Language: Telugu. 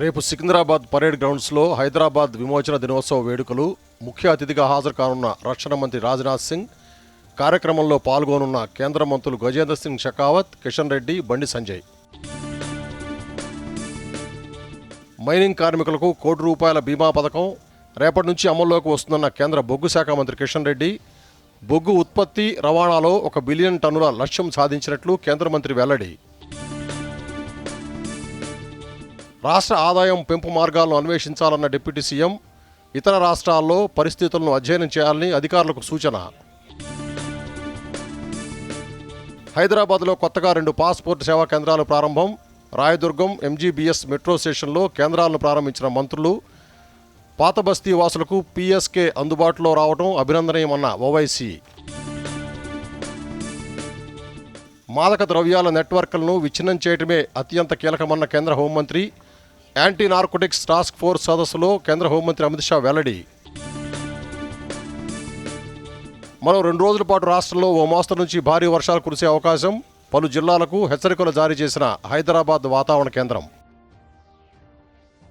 రేపు సికింద్రాబాద్ పరేడ్ గ్రౌండ్స్లో హైదరాబాద్ విమోచన దినోత్సవ వేడుకలు ముఖ్య అతిథిగా హాజరు కానున్న రక్షణ మంత్రి రాజ్నాథ్ సింగ్ కార్యక్రమంలో పాల్గొనున్న కేంద్ర మంత్రులు గజేంద్ర సింగ్ షెకావత్ కిషన్ రెడ్డి బండి సంజయ్. మైనింగ్ కార్మికులకు కోటి రూపాయల బీమా పథకం రేపటి నుంచి అమల్లోకి వస్తుందన్న కేంద్ర బొగ్గు శాఖ మంత్రి కిషన్ రెడ్డి. బొగ్గు ఉత్పత్తి రవాణాలో ఒక బిలియన్ టన్నుల లక్ష్యం సాధించినట్లు కేంద్ర మంత్రి వెల్లడి. రాష్ట్ర ఆదాయం పెంపు మార్గాలను అన్వేషించాలన్న డిప్యూటీ సీఎం ఇతర రాష్ట్రాల్లో పరిస్థితులను అధ్యయనం చేయాలని అధికారులకు సూచన. హైదరాబాద్లో కొత్తగా రెండు పాస్పోర్ట్ సేవా కేంద్రాలు ప్రారంభం. రాయదుర్గం ఎంజీబీఎస్ మెట్రో స్టేషన్లో కేంద్రాలను ప్రారంభించిన మంత్రులు. పాత బస్తీ వాసులకు పీఎస్కే అందుబాటులో రావడం అభినందనీయమన్న ఓవైసీ. మాదక ద్రవ్యాల నెట్వర్క్లను విచ్ఛిన్నం చేయటమే అత్యంత కీలకమన్న కేంద్ర హోంమంత్రి యాంటీ నార్కోటిక్స్ టాస్క్ ఫోర్స్ సదస్సులో కేంద్ర హోంమంత్రి అమిత్ షా వెల్లడి. మరో రెండు రోజుల పాటు రాష్ట్రంలో ఓ మోస్తరు నుంచి భారీ వర్షాలు కురిసే అవకాశం పలు జిల్లాలకు హెచ్చరికలు జారీ చేసిన హైదరాబాద్ వాతావరణ కేంద్రం.